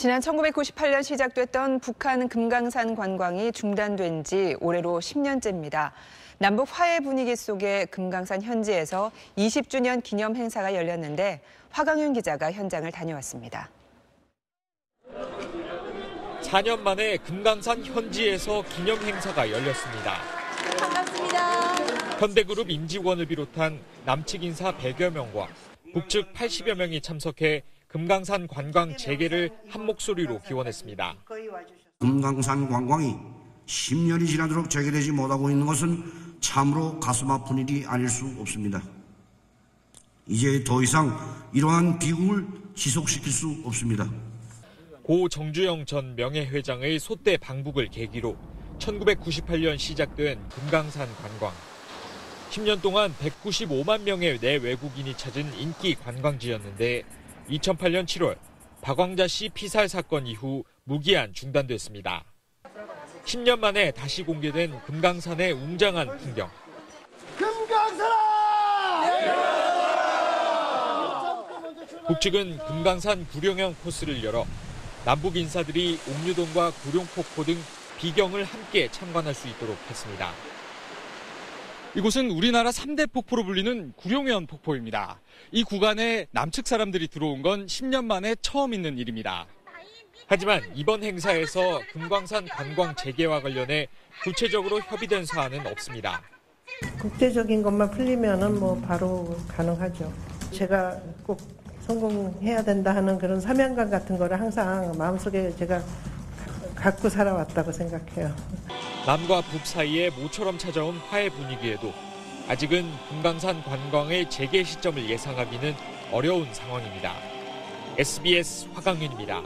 지난 1998년 시작됐던 북한 금강산 관광이 중단된 지 올해로 10년째입니다. 남북 화해 분위기 속에 금강산 현지에서 20주년 기념 행사가 열렸는데 화강윤 기자가 현장을 다녀왔습니다. 4년 만에 금강산 현지에서 기념 행사가 열렸습니다. 반갑습니다. 현대그룹 임직원을 비롯한 남측 인사 100여 명과 북측 80여 명이 참석해 금강산 관광 재개를 한 목소리로 기원했습니다. 금강산 관광이 10년이 지나도록 재개되지 못하고 있는 것은 참으로 가슴 아픈 일이 아닐 수 없습니다. 이제 더 이상 이러한 비극을 지속시킬 수 없습니다. 고 정주영 전 명예회장의 소대 방북을 계기로 1998년 시작된 금강산 관광. 10년 동안 195만 명의 내외국인이 찾은 인기 관광지였는데 2008년 7월 박광자 씨 피살 사건 이후 무기한 중단됐습니다. 10년 만에 다시 공개된 금강산의 웅장한 풍경. 북측은 금강산 구룡형 코스를 열어 남북 인사들이 옥류동과 구룡폭포 등 비경을 함께 참관할 수 있도록 했습니다. 이곳은 우리나라 3대 폭포로 불리는 구룡현 폭포입니다. 이 구간에 남측 사람들이 들어온 건 10년 만에 처음 있는 일입니다. 하지만 이번 행사에서 금광산 관광 재개와 관련해 구체적으로 협의된 사안은 없습니다. 국제적인 것만 풀리면은 뭐 바로 가능하죠. 제가 꼭 성공해야 된다 하는 그런 사명감 같은 거를 항상 마음속에 제가 갖고 살아왔다고 생각해요. 남과 북 사이에 모처럼 찾아온 화해 분위기에도 아직은 금강산 관광의 재개 시점을 예상하기는 어려운 상황입니다. SBS 화강윤입니다.